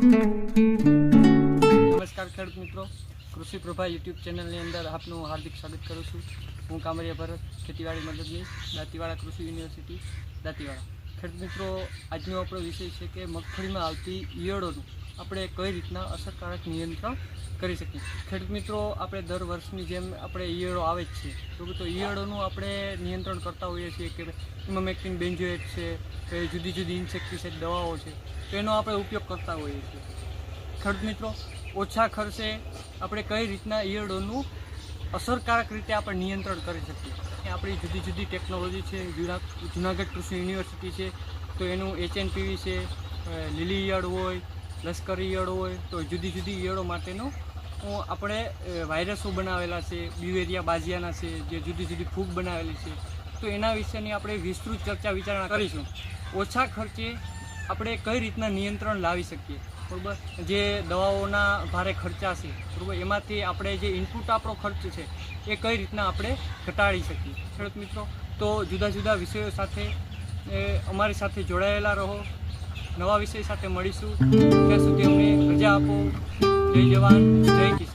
નમસ્કાર ખેડૂત મિત્રો. કૃષિ પ્રભા યુટ્યુબ ચેનલની અંદર આપનું હાર્દિક સ્વાગત કરું છું. હું કામરિયા ભરત, ખેતીવાડી મદદનીશ, દાંતીવાડા કૃષિ યુનિવર્સિટી, દાંતીવાડા. ખેડૂત મિત્રો, આજનો આપણો વિષય છે કે મગફળીમાં આવતી ઈયળોનું આપણે કઈ રીતના અસરકારક નિયંત્રણ કરી શકીએ? ખેડૂત મિત્રો, આપણે દર વર્ષની જેમ આપણે ઈયળો આવે જ છે. બરોબર તો ઈયળોનું આપણે નિયંત્રણ કરતા હોઈએ છીએ કે ઇમોમેક્ટિન બેન્જોએટ છે જુદી જુદી ઇન્સેક્ટિસાઇડ દવાઓ છે. તો એનો આપણે ઉપયોગ કરતા હોઈએ છીએ. ખેડૂત મિત્રો, ઓછા ખર્ચે આપણે કઈ રીતના ઈયળોનું અસરકારક રીતે આપણે નિયંત્રણ કરી શકીએ? આપણી જુદી જુદી ટેકનોલોજી છે જુના જુનાગઢ કૃષિ યુનિવર્સિટી છે, તો એનું એચએનપીવી છે લીલી ઈયળ હોય, લશ્કરી ઈયળ હોય, તો જુદી જુદી ઈયળો માટેનું આપણે વાયરસો બનાવેલા છે બ્યુએરિયા બાજિયાના છે, જે જુદી જુદી ફૂગ બનાવેલી છે. તો એના વિશેની આપણે વિસ્તૃત ચર્ચા વિચારણા કરીશું. ઓછા ખર્ચે આપણે કઈ રીતના નિયંત્રણ લાવી શકીએ? બરાબર? જે દવાઓના ભારે ખર્ચા છે, બરાબર? એમાંથી આપણે જે ઇનપુટ આપણો ખર્ચ છે, એ કઈ રીતના આપણે ઘટાડી શકીએ? ખેડૂત મિત્રો, તો જુદા જુદા વિષયો સાથે અમારી સાથે જોડાયેલા રહો. નવા વિષય સાથે મળીશું. ત્યાં સુધી અમને રજા આપો. જય જવાન. જય કિસાન.